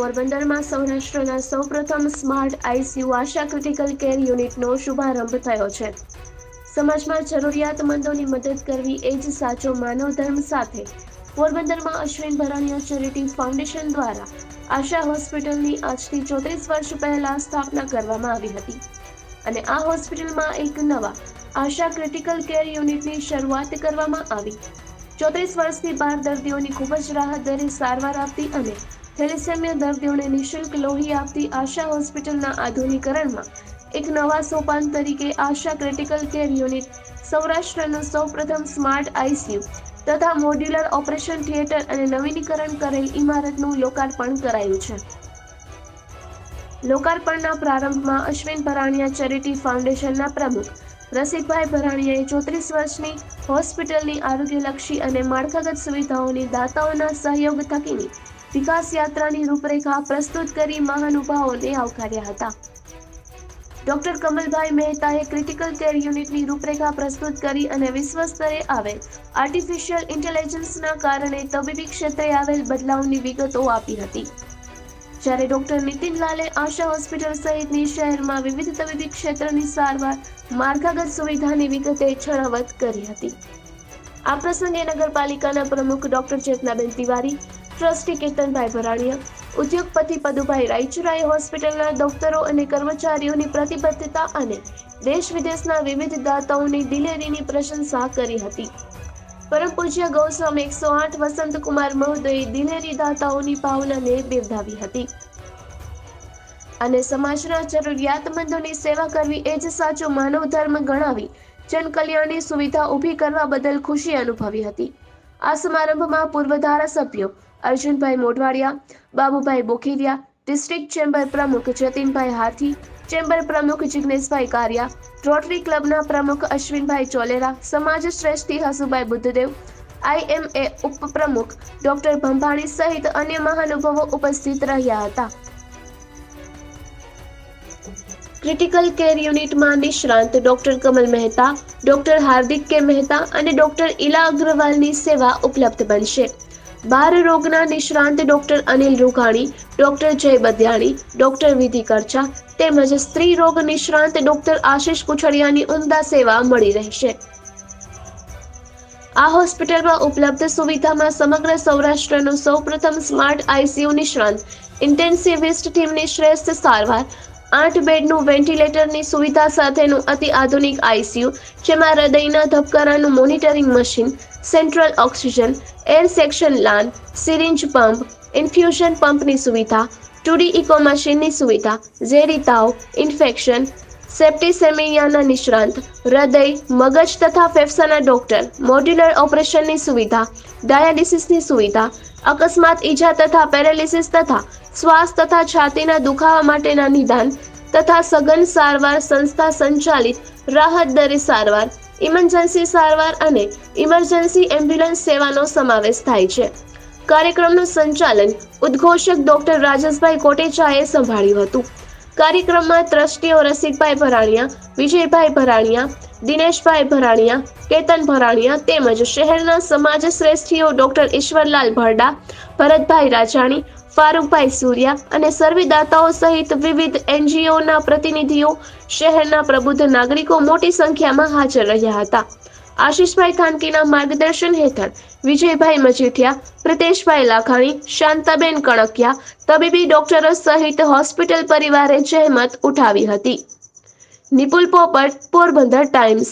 પોરબંદરમાં સૌરાષ્ટ્રના સૌપ્રથમ smart ICU Asha critical care યુનિટનો શુભારંભ થયો છે. સમાજમાં જરૂરિયાતમંદોની મદદ કરવી એ જ સાચો માનવ સાથે પોરબંદરમાં અશ્વિન ભરાણીયા ચેરિટી ફાઉન્ડેશન દ્વારા આશા હોસ્પિટલની આજથી ચોત્રીસ વર્ષ પહેલા સ્થાપના કરવામાં આવી હતી. અને આ હોસ્પિટલમાં એક નવા આશા ક્રિટિકલ કેર યુનિટની શરૂઆત કરવામાં આવી. ચોત્રીસ વર્ષથી બાર દર્દીઓની ખૂબ જ રાહત દરે સારવાર આપતી અને થેલેસેમિયા દર્દીઓને નિઃશુલ્ક લોહી આપતી આશા હોસ્પિટલના આધુનિકરણમાં એક નવા સોપાન તરીકે આશા ક્રિટિકલ કેર યુનિટ સૌરાષ્ટ્રનું સૌપ્રથમ સ્માર્ટ આઈસીયુ તથા મોડ્યુલર ઓપરેશન થિયેટર અને નવીનીકરણ કરેલ ઇમારતનું લોકાર્પણ કરાયું છે. લોકાર્પણના પ્રારંભમાં અશ્વિન ભરાણીયા ચેરિટી ફાઉન્ડેશનના પ્રમુખ રસિકભાઈ ભરાણીયાએ ચોત્રીસ વર્ષની હોસ્પિટલની આરોગ્યલક્ષી અને માળખાગત સુવિધાઓની દાતાઓના સહયોગ થકીની વિકાસ યાત્રાની રૂપરેખા પ્રસ્તુત કરી મહાનુભાવોને આવકાર્યા હતા. ડોક્ટર કમલભાઈ મહેતાએ ક્રિટિકલ કેર યુનિટની રૂપરેખા પ્રસ્તુત કરી અને વિશ્વ સ્તરે આવેલ આર્ટિફિશિયલ ઇન્ટેલિજન્સના કારણે તબીબી ક્ષેત્રે આવેલ બદલાવની વિગતો આપી હતી. જ્યારે ડોક્ટર નીતિનલાલે આશા હોસ્પિટલ સહિતની શહેરમાં વિવિધ તબીબી ક્ષેત્રની સારવાર માળખાગત સુવિધાની વિગતે છણાવત કરી હતી. આ પ્રસંગે નગરપાલિકાના પ્રમુખ ડોક્ટર ચેતનાબેન તિવારી, ટ્રસ્ટી કેતનભાઈ ભરાણીયા, ઉદ્યોગપતિ પદુભાઈ રાયચુરાએ હોસ્પિટલના ડોક્ટરો અને કર્મચારીઓની પ્રતિબદ્ધતા અને દેશ વિદેશના વિવિધ દાતાઓની દિલેરીની પ્રશંસા કરી હતી. પરમ પૂજ્ય ગૌસ્વામી એકસો આઠ વસંતકુમાર મહોદયે દિલેરી દાતાઓની ભાવનાને બિરદાવી હતી. અને સમાજના જરૂરિયાતમંદોની સેવા કરવી એ જ સાચો માનવ ધર્મ ગણાવી જનકલ્યાણની સુવિધા ઊભી કરવા બદલ ખુશી અનુભવી હતી. આ સમારંભમાં પૂર્વ ધારાસભ્યો અર્જુનભાઈ મોઢવાડિયા, બાબુભાઈ બોખીરિયા, ડિસ્ટ્રિક્ટ ચેમ્બર પ્રમુખ જતીનભાઈ હાથી, ચેમ્બર પ્રમુખ જિગ્નેશભાઈ કારિયા, રોટરી ક્લબના પ્રમુખ અશ્વિનભાઈ ચોલેરા, સમાજ શ્રેષ્ઠી હસુભાઈ બુદ્ધદેવ આઈએમએ ઉપપ્રમુખ ડોક્ટર ભંભાણી સહિત અન્ય મહાનુભાવો ઉપસ્થિત રહ્યા હતા. ક્રિટિકલ કેર યુનિટમાં નિષ્ણાંત doctor Kamal Mehta, doctor Hardik K Mehta અને ડોક્ટર ઇલા અગ્રવાલની સેવા ઉપલબ્ધ બનશે. બાર રોગના નિષ્ણાંત ડોક્ટર અનિલ રૂઘાણી, ડોક્ટર જય બદ્યાણી ડોક્ટર વિધિ કરચા તેમજ સ્ત્રી રોગ નિષ્ણાંત ડોક્ટર આશિષ કુછડિયાની ઉમદા સેવા મળી રહેશે. આ હોસ્પિટલમાં ઉપલબ્ધ સુવિધામાં સમગ્ર સૌરાષ્ટ્રનું સૌપ્રથમ સ્માર્ટ આઈસીયુ નિષ્ણાંત, ઇન્ટેન્સિવિસ્ટ ટીમની શ્રેષ્ઠ સારવાર આઠ બેડનું વેન્ટિલેટરની સુવિધા સાથેનું અતિ આધુનિક આઈસીયુ, જેમાં હૃદયના ધબકારાનું monitoring machine, central oxygen, air suction લાન, syringe pump, infusion પંપની સુવિધા ટુડી ઇકો મશીનની સુવિધા, ઝેરી તાવ, ઇન્ફેક્શન, સેપ્ટિસેમિયાના નિષ્ણાંત, હૃદય, મગજ તથા ફેફસાના ડોક્ટર, મોડ્યુલર ઓપરેશનની સુવિધા, ડાયાલિસિસની સુવિધા, અકસ્માત ઈજા તથા પેરાલિસિસ તથા શ્વાસ તથા છાતીના દુખાવા માટેના નિદાન તથા સઘન સારવાર સંસ્થા સંચાલિત રાહત દરે સારવાર, ઇમરજન્સી સારવાર અને ઇમરજન્સી એમ્બ્યુલન્સ સેવાનો સમાવેશ થાય છે. કાર્યક્રમનું સંચાલન ઉદ્ઘોષક ડોક્ટર રાજેશભાઈ કોટેચાએ સંભાળ્યું હતું. કાર્યક્રમમાં ટ્રસ્ટીઓ રસિકભાઈ ભરાણિયા, વિજયભાઈ ભરાણિયા, દિનેશભાઈ ભરાણિયા, કેતન ભરાણિયા તેમજ શહેરના સમાજ શ્રેષ્ઠીઓ ડોક્ટર ઈશ્વરલાલ ભરડા, ભરતભાઈ રાજાણી ફારૂકભાઈ સૂર્યા અને સર્વેદાતાઓ સહિત વિવિધ એનજીઓના પ્રતિનિધિઓ શહેરના પ્રબુદ્ધ નાગરિકો મોટી સંખ્યામાં હાજર રહ્યા હતા. આશીષભાઈ થાનકીના માર્ગદર્શન હેઠળ વિજયભાઈ મજીઠિયા, પ્રિતેશભાઈ લાખાણી, શાંતાબેન કણકિયા તબીબી ડોક્ટરો સહિત હોસ્પિટલ પરિવારે જહેમત ઉઠાવી હતી. નિપુલ પોપટ, પોરબંદર ટાઈમ્સ.